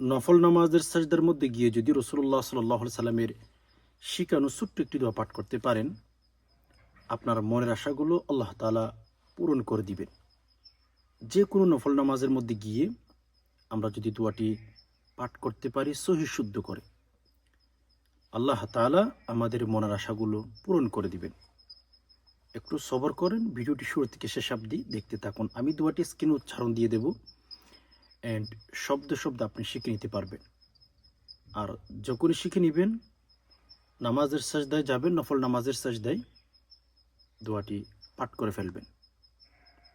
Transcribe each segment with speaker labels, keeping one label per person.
Speaker 1: নফল নামাজের সাজদার মধ্যে গিয়ে যদি রসুল্লাহ সাল্লাহ সাল্লামের শিকানো ছোট্ট একটি দোয়া পাঠ করতে পারেন, আপনার মনের আশাগুলো আল্লাহ তালা পূরণ করে দিবেন। যে কোনো নফল নামাজের মধ্যে গিয়ে আমরা যদি দোয়াটি পাঠ করতে পারি, সহি শুদ্ধ করে, আল্লাহ তালা আমাদের মনের আশাগুলো পূরণ করে দিবেন। একটু সবর করেন, ভিডিওটি শুরু থেকে শেষ অবধি দেখতে থাকুন। আমি দোয়াটি স্ক্রিন উচ্চারণ দিয়ে দেব। অ্যান্ড শব্দ শব্দ আপনি শিখে নিতে পারবেন। আর যখনই শিখে নেবেন, নামাজের সাজদায় যাবেন, নফল নামাজের সাজদায় দোয়াটি পাঠ করে ফেলবেন।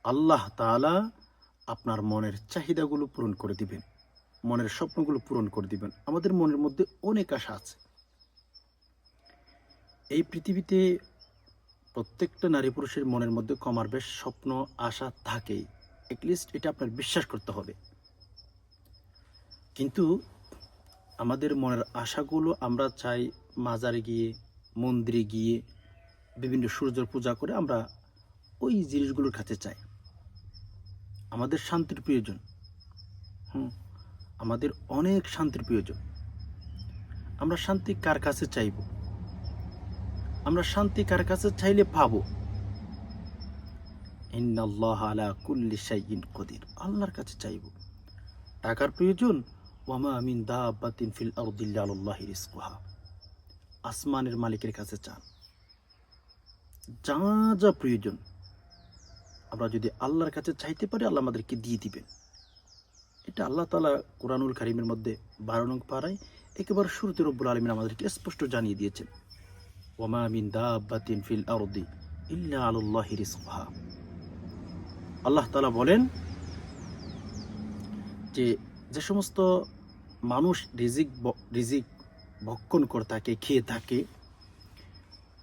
Speaker 1: আল্লাহ তাআলা আপনার মনের চাহিদাগুলো পূরণ করে দিবেন, মনের স্বপ্নগুলো পূরণ করে দিবেন। আমাদের মনের মধ্যে অনেক আশা আছে। এই পৃথিবীতে প্রত্যেকটা নারী পুরুষের মনের মধ্যে কমার বেশ স্বপ্ন, আশা থাকেই। এটলিস্ট এটা আপনার বিশ্বাস করতে হবে। কিন্তু আমাদের মনের আশাগুলো আমরা চাই মাজারে গিয়ে, মন্দিরে গিয়ে, বিভিন্ন সূর্যের পূজা করে আমরা ওই জিনিসগুলোর কাছে চাই। আমাদের শান্তির প্রয়োজন। হুম, আমাদের অনেক শান্তির প্রয়োজন। আমরা শান্তি কার কাছে চাইব? আমরা শান্তি কার কাছে চাইলে পাবো? ইন্নাল্লাহ আলা কুল্লি শাইইন কদির। আল্লাহর কাছে চাইব। টাকার প্রয়োজন দাবাতিন ফিল আসমানের মালিকের কাছে চান। যা যা প্রয়োজন, আমরা যদি আল্লাহর কাছে চাইতে পারি, আল্লাহ আমাদেরকে দিয়ে দিবেন। এটা আল্লাহ তালা কোরআনুল কারিমের মধ্যে বারো নং পাড়ায় একেবারে শুরুতে রব্বুল আলমিন আমাদেরকে স্পষ্ট জানিয়ে দিয়েছেন। ওমা মিন দাবাতিন ফিল আরদি ইল্লা আল্লাহি রিজকুহা। আল্লাহ তালা বলেন যে যে সমস্ত মানুষ রিজিক রিজিক ভক্ষণ করে থাকে, খেয়ে থাকে,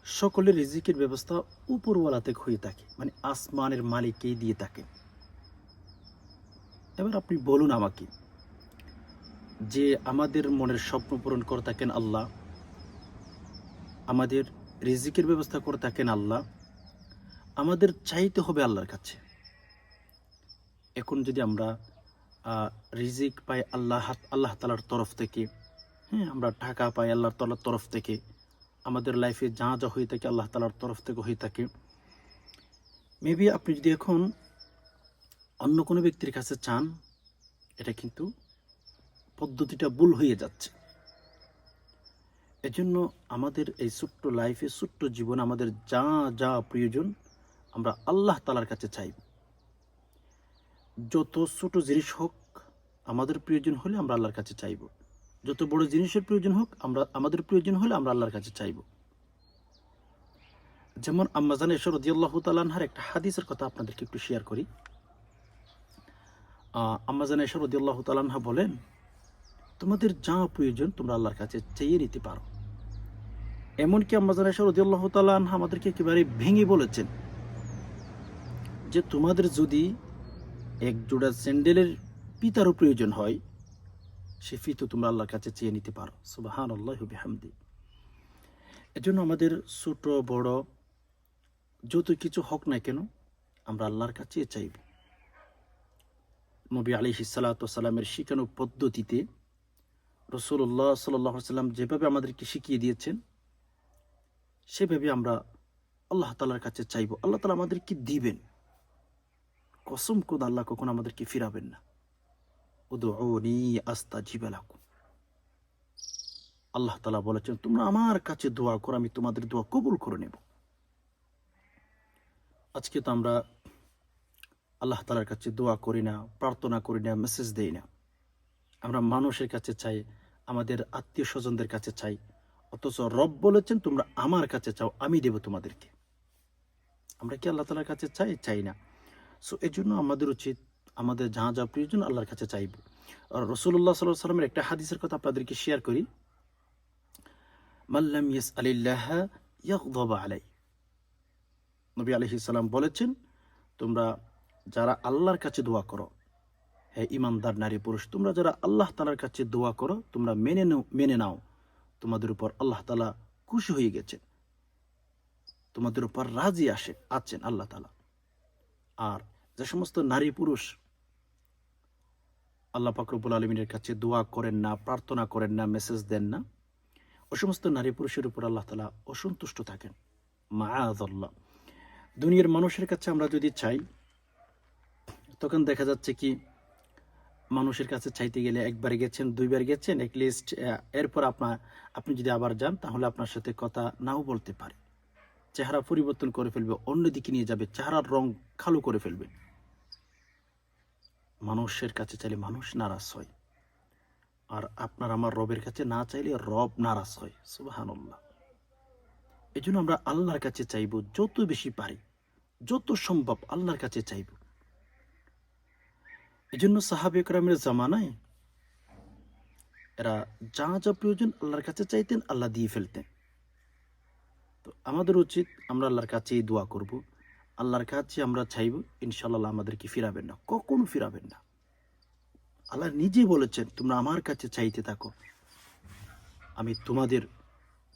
Speaker 1: সকলের রিজিকের ব্যবস্থা উপরওয়ালা থেকে হয়ে থাকে। মানে আসমানের মালিককেই দিয়ে থাকে। এবার আপনি বলুন আমাকে, যে আমাদের মনের স্বপ্ন পূরণ করে থাকেন আল্লাহ, আমাদের রিজিকের ব্যবস্থা করে থাকেন আল্লাহ, আমাদের চাইতে হবে আল্লাহর কাছে। এখন যদি আমরা রিজিক পাই আল্লাহ আল্লাহ তালার তরফ থেকে। হ্যাঁ আমরা টাকা পাই আল্লাহ তালার তরফ থেকে। আমাদের লাইফে যা যা হয়ে থাকে আল্লাহ তালার তরফ থেকে হয়ে থাকে। মেবি আপনি যদি এখন অন্য কোনো ব্যক্তির কাছে চান, এটা কিন্তু পদ্ধতিটা ভুল হয়ে যাচ্ছে। এজন্য আমাদের এই ছোট্ট লাইফে ছোট্ট জীবন আমাদের যা যা প্রয়োজন, আমরা আল্লাহ তালার কাছে চাইব। যত ছোট জিনিস হোক, আমাদের প্রয়োজন হলে আমরা আল্লাহর কাছে চাইব। যত বড় জিনিসের প্রয়োজন হোক, আমরা, আমাদের প্রয়োজন হলে আমরা আল্লাহর কাছে চাইব। যেমন আম্মাজান এসর রদিয়াল্লাহ তালানহার একটা হাদিসের কথা আপনাদেরকে একটু শেয়ার করি। আম্মাজান এসর রদিয়াল্লাহ তালানহা বলেন, তোমাদের যা প্রয়োজন তোমরা আল্লাহর কাছে চেয়ে নিতে পারো। এমনকি আম্মাজান এসর রদিয়াল্লাহ তালানহা আমাদেরকে একেবারে ভেঙে বলেছেন যে, তোমাদের যদি এক জোড়া স্যান্ডেলের পিতারও প্রয়োজন হয়, সে ফিতো তোমরা আল্লাহর কাছে চেয়ে নিতে পারো। সুবাহান আল্লাহ বিহামদি। এজন্য আমাদের ছোট, বড়, যত কিছু হোক না কেন আমরা আল্লাহর কাছে চাইব। নবী আলি সাল্লামের শিখানো পদ্ধতিতে রসুল্লাহ সাল্লাহ সাল্লাম যেভাবে আমাদেরকে শিখিয়ে দিয়েছেন, সেভাবে আমরা আল্লাহ তালার কাছে চাইব। আল্লাহ তালা আমাদেরকে দিবেন। কসম কোদ আল্লাহ কখনো আমাদেরকে ফিরাবেন না। উদুনি আস্তা জিবালাকুম আল্লাহ তালা বলেছেন, তোমরা আমার কাছে দোয়া করো, আমি তোমাদের দোয়া কবুল করে নেব। আজকে তো আমরা আল্লাহ তালার কাছে দোয়া করি না, প্রার্থনা করি না, মেসেজ দেই না। আমরা মানুষের কাছে চাই, আমাদের আত্মীয় স্বজনদের কাছে চাই। অথচ রব বলেছেন, তোমরা আমার কাছে চাও, আমি দেব তোমাদেরকে। আমরা কি আল্লাহ তালার কাছে চাই? চাই না। সো এই জন্য আমাদের উচিত, আমাদের যা যা প্রয়োজন, আল্লাহর কাছে চাইব। আর রসুল্লাহ সাল্লাহ সাল্লামের একটা হাদিসের কথা আপনাদেরকে শেয়ার করি। মাল্লাম ইয়াস আলিল্লাহ ইয়াকদবা আলাই নবী আলহি সাল্লাম বলেছেন, তোমরা যারা আল্লাহর কাছে দোয়া করো হ্যাঁ ইমানদার নারী পুরুষ, তোমরা যারা আল্লাহ তালার কাছে দোয়া করো, তোমরা মেনে নাও মেনে নাও। তোমাদের উপর আল্লাহ তালা খুশি হয়ে গেছেন। তোমাদের উপর রাজি আসে, আছেন আল্লাহ তালা আর যে সমস্ত নারী পুরুষ আল্লাহ পাকরবুল আলমিনের কাছে দোয়া করেন না, প্রার্থনা করেন না মেসেজ দেন না, ও সমস্ত নারী পুরুষের উপর আল্লাহ তালা অসন্তুষ্ট থাকেন। মা দুনিয়ার মানুষের কাছে আমরা যদি চাই, তখন দেখা যাচ্ছে কি, মানুষের কাছে চাইতে গেলে একবার গেছেন, দুইবার গেছেন লিস্ট এরপর আপনার আপনি যদি আবার যান, তাহলে আপনার সাথে কথা নাও বলতে পারে। চেহারা পরিবর্তন করে ফেলবে অন্যদিকে নিয়ে যাবে, চেহারার রং কালো করে ফেলবে। মানুষের কাছে চাইলে মানুষ নারাজ হয়, আর আপনার আমার রবের কাছে না চাইলে রব নারাজ হয় সুবাহান্লাহ এই জন্য আমরা আল্লাহর কাছে চাইব, যত বেশি পারি, যত সম্ভব আল্লাহর কাছে চাইব। এই জন্য সাহাবে একরামের জামানায় এরা যা যা প্রয়োজন আল্লাহর কাছে চাইতেন, আল্লাহ দিয়ে ফেলতেন। তো আমাদের উচিত আমরা আল্লাহর কাছেই দোয়া করব। আল্লাহর কাছে আমরা চাইব ইনশাল্লাহ আমাদেরকে ফিরাবেন না। কখনো ফিরাবেন না। আল্লাহ নিজে বলেছেন, তোমরা আমার কাছে চাইতে থাকো। আমি তোমাদের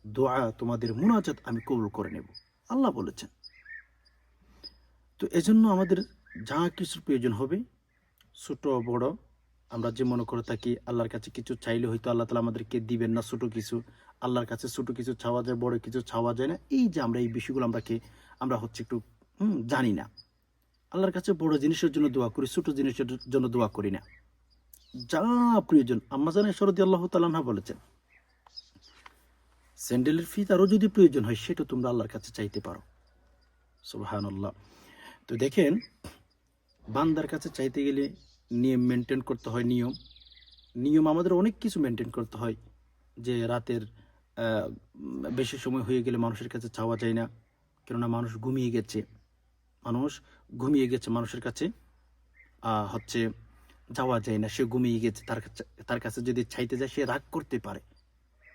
Speaker 1: দোয়া, তোমাদের মুনাজাত আমি কবুল করে নেব। আল্লাহ বলেছেন। তো এজন্য আমাদের যা কিছুর প্রয়োজন হবে, ছোট বড়, আমরা যে মনে করে থাকি, আল্লাহর কাছে কিছু চাইলে হয়তো আল্লাহ তালা আমাদেরকে দিবেন না ছোট কিছু। আল্লাহর কাছে ছোট কিছু ছাওয়া যায় বড় কিছু ছাওয়া যায় না। এই যে আমরা এই বিষয়গুলো আমরা কে আমরা হচ্ছে একটু জানি না। আল্লাহর কাছে বড় জিনিসের জন্য দোয়া করি, ছোট জিনিসের জন্য দোয়া করি না। যা প্রয়োজন। আম্মা জানে সরদি আল্লাহ তালাহা বলেছেন, স্যান্ডেলের ফি আরও যদি প্রয়োজন হয়, সেটা তোমরা আল্লাহর কাছে চাইতে পারো। সুবাহান আল্লাহ তো দেখেন, বান্দার কাছে চাইতে গেলে নিয়ম মেনটেন করতে হয়, নিয়ম। নিয়ম আমাদের অনেক কিছু মেনটেন করতে হয়, যে রাতের বেশি সময় হয়ে গেলে মানুষের কাছে চাওয়া যায় না। কেননা মানুষ ঘুমিয়ে গেছে। মানুষ ঘুমিয়ে গেছে মানুষের কাছে হচ্ছে যাওয়া যায় না। সে ঘুমিয়ে গেছে, তার কাছে তার কাছে যদি চাইতে যায়, সে রাগ করতে পারে।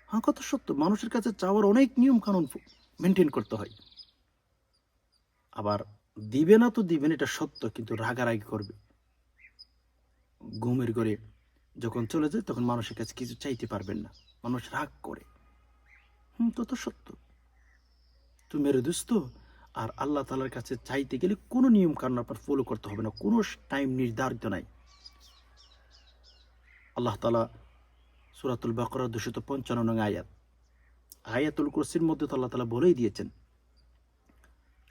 Speaker 1: হ্যাঁ কথা সত্য। মানুষের কাছে চাওয়ার অনেক নিয়ম কানুন মেনটেন করতে হয়। আবার দিবে না তো দিবেন এটা সত্য, কিন্তু রাগারাগি করবে। ঘুমের ঘরে যখন চলে যায়, তখন মানুষের কাছে কিছু চাইতে পারবেন না। মানুষ রাগ করে। হুম, তো তো সত্য। তো মেরে দোস্ত, আর আল্লাহ তালার কাছে চাইতে গেলে কোনো নিয়ম কারণ আপনার ফলো করতে হবে না, কোনো টাইম নির্ধারিত নাই। আল্লাহ তালা সুরাতুল বাকরা দুশত পঞ্চান্ন নং আয়াত, আয়াতুল কুরসির মধ্যে তো আল্লাহ তালা বলেই দিয়েছেন,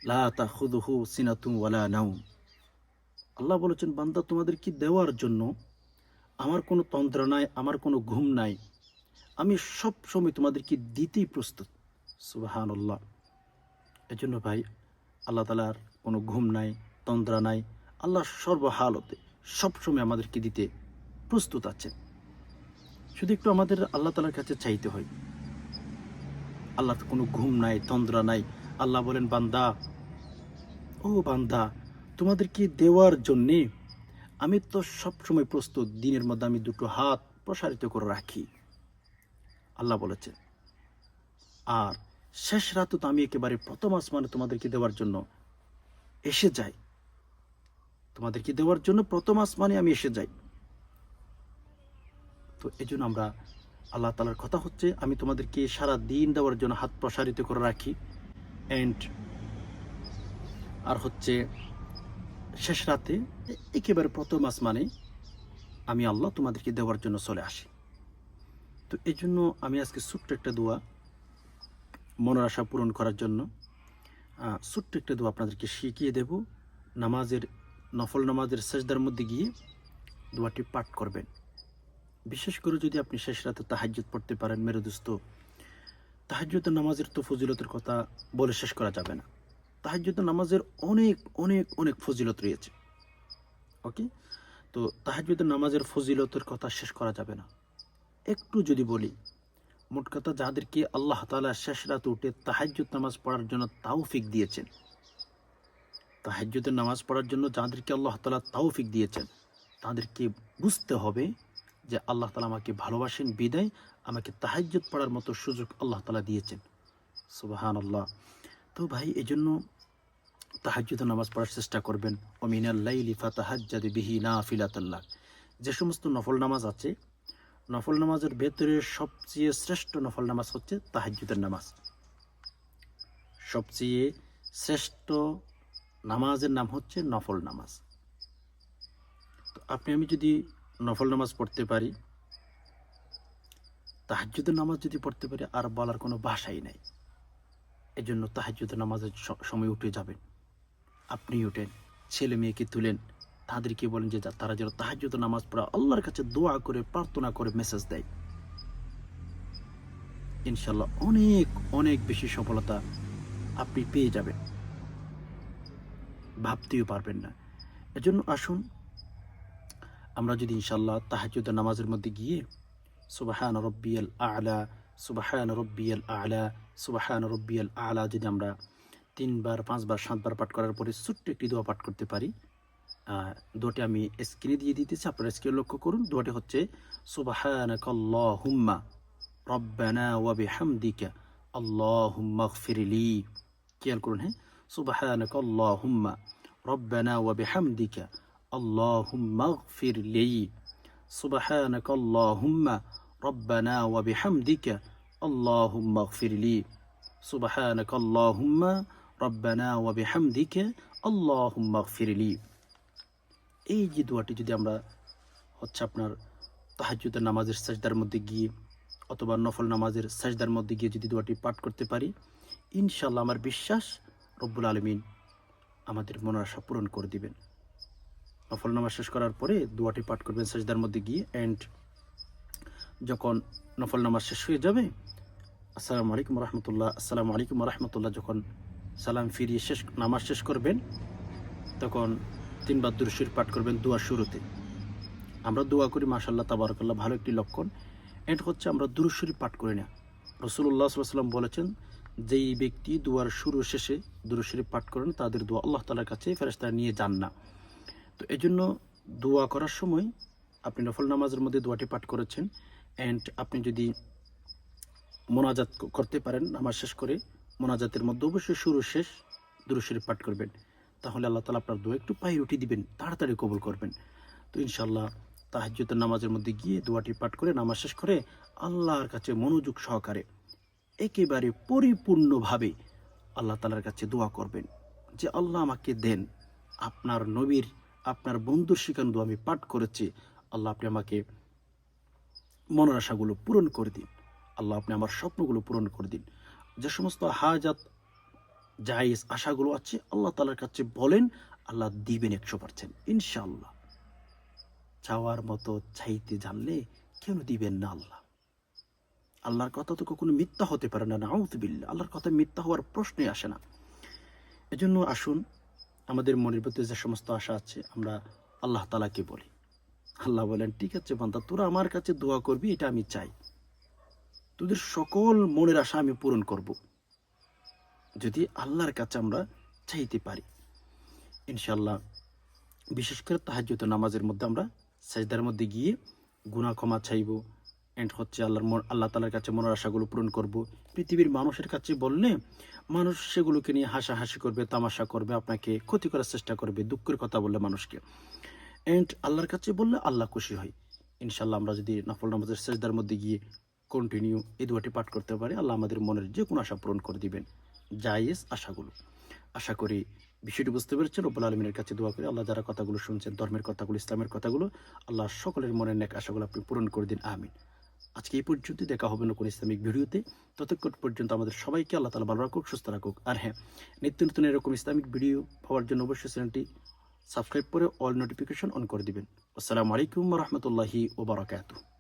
Speaker 1: লা তাখুদুহু সিনাতুম ওয়ালা নাউম আল্লাহ বলেছেন, বান্দা তোমাদের কি দেওয়ার জন্য আমার কোনো তন্ত্র নাই, আমার কোনো ঘুম নাই আমি সব সময় তোমাদেরকে দিতেই প্রস্তুত। সুবাহান আল্লাহ এই জন্য ভাই, আল্লাহ তালার কোনো ঘুম নাই, তন্দ্রা নাই, আল্লাহ সর্বহালতে সবসময় আমাদেরকে দিতে প্রস্তুত আছেন। শুধু একটু আমাদের আল্লাহ তালার কাছে চাইতে হয়। আল্লাহর কোনো ঘুম নাই, তন্দ্রা নাই। আল্লাহ বলেন, বান্দা, ও বান্দা, তোমাদেরকে দেওয়ার জন্যে আমি তো সবসময় প্রস্তুত। দিনের মধ্যে আমি দুটো হাত প্রসারিত করে রাখি। আল্লাহ বলেছেন। আর শেষ রাত তো আমি একেবারে প্রথম আসমানে তোমাদেরকে দেওয়ার জন্য এসে যাই। তোমাদেরকে দেওয়ার জন্য প্রথম আসমানে আমি এসে যাই। তো এই জন্য আমরা আল্লাহ তালার কথা হচ্ছে, আমি তোমাদেরকে সারা দিন দেওয়ার জন্য হাত প্রসারিত করে রাখি। অ্যান্ড আর হচ্ছে শেষ রাতে একেবারে প্রথম আসমানে আমি আল্লাহ তোমাদেরকে দেওয়ার জন্য চলে আসি। তো এই জন্য আমি আজকে ছোট্ট একটা দোয়া মনের আশা পূরণ করার জন্য ছোট্ট একটা দোয়া আপনাদেরকে শিখিয়ে দেব। নামাজের, নফল নামাজের শেষদার মধ্যে গিয়ে দোয়াটি পাঠ করবেন। বিশেষ করে যদি আপনি শেষ রাতে তাহাজ্জুদ পড়তে পারেন মেরে দোস্ত তাহাজ্জুদের নামাজের তো ফজিলতের কথা বলে শেষ করা যাবে না। তাহাজ্জুদের নামাজের অনেক অনেক অনেক ফজিলত রয়েছে। ওকে? তো তাহাজ্জুদের নামাজের ফজিলতের কথা শেষ করা যাবে না। একটু যদি বলি, মোট কথা যাদেরকে আল্লাহ তাআলা শেষ রাতে উঠে তাহাজ্জুদ নামাজ পড়ার জন্য তাওফিক দিয়েছেন, তাহাজ্জুদের নামাজ পড়ার জন্য যাদেরকে আল্লাহ তাআলা তাওফিক দিয়েছেন, তাদেরকে বুঝতে হবে যে আল্লাহ তালা আমাকে ভালোবাসেন, বিদায় আমাকে তাহাজ্জুদ পড়ার মতো সুযোগ আল্লাহ তালা দিয়েছেন। সুবাহান আল্লাহ তো ভাই এই জন্য তাহাজ্জুদের নামাজ পড়ার চেষ্টা করবেন। অমিনাল্লাইলি ফাতাহাজ্জাদ বিহি না ফিলাতাল্লাহ যে সমস্ত নফল নামাজ আছে নফল নামাজের ভেতরে সবচেয়ে শ্রেষ্ঠ নফল নামাজ হচ্ছে তাহাজ্জুদের নামাজ। সবচেয়ে শ্রেষ্ঠ নামাজের নাম হচ্ছে নফল নামাজ। তো আপনি, আমি যদি নফল নামাজ পড়তে পারি, তাহাজ্জুদের নামাজ যদি পড়তে পারি, আর বলার কোনো ভাষাই নাই। এজন্য তাহাজ্জুদের নামাজের সময় উঠে যাবেন আপনি উঠেন, ছেলে মেয়েকে তুলেন তাদেরকে বলেন যে তারা যেন তাহাজ্জুদ নামাজ পড়া আল্লাহর কাছে দোয়া করে, প্রার্থনা করে মেসেজ দেয়। ইনশাল্লাহ অনেক অনেক বেশি সফলতা আপনি পেয়ে যাবেন। ভাবতেও পারবেন না। এজন্য আসুন, আমরা যদি ইনশাল্লাহ তাহাজ্জুদের নামাজের মধ্যে গিয়ে সুবাহান রব্বিয়াল আলা, সুবাহান রব্বিয়াল আলা, সুবাহান রব্বিয়াল আলা যদি আমরা তিনবার, পাঁচবার, সাতবার পাঠ করার পরে ছোট্ট একটি দোয়া পাঠ করতে পারি আহ, আমি স্ক্রিনে দিয়ে দিতেছি। আপনারা স্ক্রিনে লক্ষ্য করুন। দোয়াটি হচ্ছে সুবাহানাকাল্লাহুম্মা রব্বানা ওয়া বিহামদিকা আল্লাহুম্মা গফিরলি খেয়াল করুন হ্যাঁ? সুবাহানাকাল্লাহুম্মা রব্বানা ওয়া বিহামদিকা আল্লাহুম্মা গফিরলি সুবাহানাকাল্লাহুম্মা রব্বানা ওয়া বিহামদিকা আল্লাহুম্মা গফিরলি সুবাহানাকাল্লাহুম্মা রব্বানা ওয়া বিহামদিকা আল্লাহুম্মা গফিরলি এই যে দোয়াটি যদি আমরা হচ্ছে আপনার তাহাজ্জুদের নামাজের সাজদার মধ্যে গিয়ে অথবা নফল নামাজের সাজদার মধ্যে গিয়ে যদি দোয়াটি পাঠ করতে পারি ইনশাল্লাহ আমার বিশ্বাস রব্বুল আলমিন আমাদের মনের আশা পূরণ করে দিবেন। নফল নামাজ শেষ করার পরে দোয়াটি পাঠ করবেন সাজদার মধ্যে গিয়ে অ্যান্ড যখন নফল নামাজ শেষ হয়ে যাবে, আসসালামু আলাইকুম রহমতুল্লাহ, আসসালামু আলাইকুম রহমতুল্লাহ, যখন সালাম ফিরিয়ে শেষ, নামাজ শেষ করবেন, তখন তিনবার দুরুশির পাঠ করবেন দোয়া শুরুতে। আমরা দোয়া করি মাশাল্লাহ তাবারকাল্লাহ, ভালো একটি লক্ষণ। এটা হচ্ছে আমরা দুরুশরী পাঠ করি না। রসুল্লাহ সাল্লাম বলেছেন, যেই ব্যক্তি দুয়ার শুরু শেষে দুরুশরী পাঠ করেন, তাদের দোয়া আল্লাহ তালার কাছে ফেরেস্তারা নিয়ে যান না। তো এই জন্য দোয়া করার সময় আপনি নফল নামাজের মধ্যে দোয়াটি পাঠ করেছেন অ্যান্ড আপনি যদি মোনাজাত করতে পারেন, নামাজ শেষ করে মোনাজাতের মধ্যে অবশ্যই শুরু শেষ দুরুশরী পাঠ করবেন। তাহলে আল্লাহ তালা আপনার দোয়া একটু পায়ে উঠিয়ে দিবেন, তাড়াতাড়ি কবুল করবেন। তো ইনশাল্লাহ তাহাজ্জুদের নামাজের মধ্যে গিয়ে দোয়াটি পাঠ করে, নামাজ শেষ করে আল্লাহর কাছে মনোযোগ সহকারে, একেবারে পরিপূর্ণভাবে আল্লাহ তালার কাছে দোয়া করবেন যে, আল্লাহ আমাকে দেন, আপনার নবীর, আপনার বন্ধুর শিখান দোয়া আমি পাঠ করেছি। আল্লাহ আপনি আমাকে মনের আশাগুলো পূরণ করে দিন। আল্লাহ আপনি আমার স্বপ্নগুলো পূরণ করে দিন। যে সমস্ত হাজাত জায়েজ আশাগুলো আছে, আল্লাহ তালার কাছে বলেন, আল্লাহ দিবেন একশো পার্সেন্ট ইনশাআল্লাহ। চাওয়ার মতো চাইতে জানলে কেন দিবেন না আল্লাহ? আল্লাহর কথা তো কখনো মিথ্যা হতে পারে না নাউজবিল্লা আল্লাহর কথা মিথ্যা হওয়ার প্রশ্নই আসে না। এজন্য আসুন, আমাদের মনের ভিতরে যে সমস্ত আশা আছে, আমরা আল্লাহ তালাকে বলি। আল্লাহ বলেন, ঠিক আছে বান্দা, তোরা আমার কাছে দোয়া করবি, এটা আমি চাই। তোদের সকল মনের আশা আমি পূরণ করব। যদি আল্লাহর কাছে আমরা চাইতে পারি ইনশাল্লাহ বিশেষ করে তাহাজ্জুদ নামাজের মধ্যে আমরা সাজদার মধ্যে গিয়ে গুনাহ ক্ষমা চাইব এন্ড হচ্ছে আল্লাহর আল্লাহ তালার কাছে মনের আশাগুলো পূরণ করব। পৃথিবীর মানুষের কাছে বললে মানুষ সেগুলোকে নিয়ে হাসাহাসি করবে, তামাশা করবে, আপনাকে ক্ষতি করার চেষ্টা করবে, দুঃখের কথা বললে মানুষকে। এন্ড আল্লাহর কাছে বললে আল্লাহ খুশি হয়। ইনশাল্লাহ আমরা যদি নফল নামাজের সেজদার মধ্যে গিয়ে কন্টিনিউ এই দুয়াটি পাঠ করতে পারি, আল্লাহ আমাদের মনের যে কোনো আশা পূরণ করে দিবেন। জায়েজ আশাগুলো। আশা করি বিষয়টি বুঝতে পেরেছেন। রব্বুল আলমিনের কাছে দোয়া করে আল্লাহ যারা কথাগুলো শুনছেন, ধর্মের কথাগুলো, ইসলামের কথাগুলো, আল্লাহ সকলের মনের নেক আশাগুলো আপনি পূরণ করে দিন। আমিন। আজকে এই পর্যন্ত দেখা হবে না ইসলামিক ভিডিওতে। ততক্ষণ পর্যন্ত আমাদের সবাইকে আল্লাহ তালা ভালো রাখুক, সুস্থ রাখুক। আর হ্যাঁ নিত্য নতুন এরকম ইসলামিক ভিডিও পাওয়ার জন্য অবশ্যই চ্যানেলটি সাবস্ক্রাইব করে অল নোটিফিকেশন অন করে দিবেন। আসসালামু আলাইকুম রহমতুল্লাহি ওবরাকাতুহ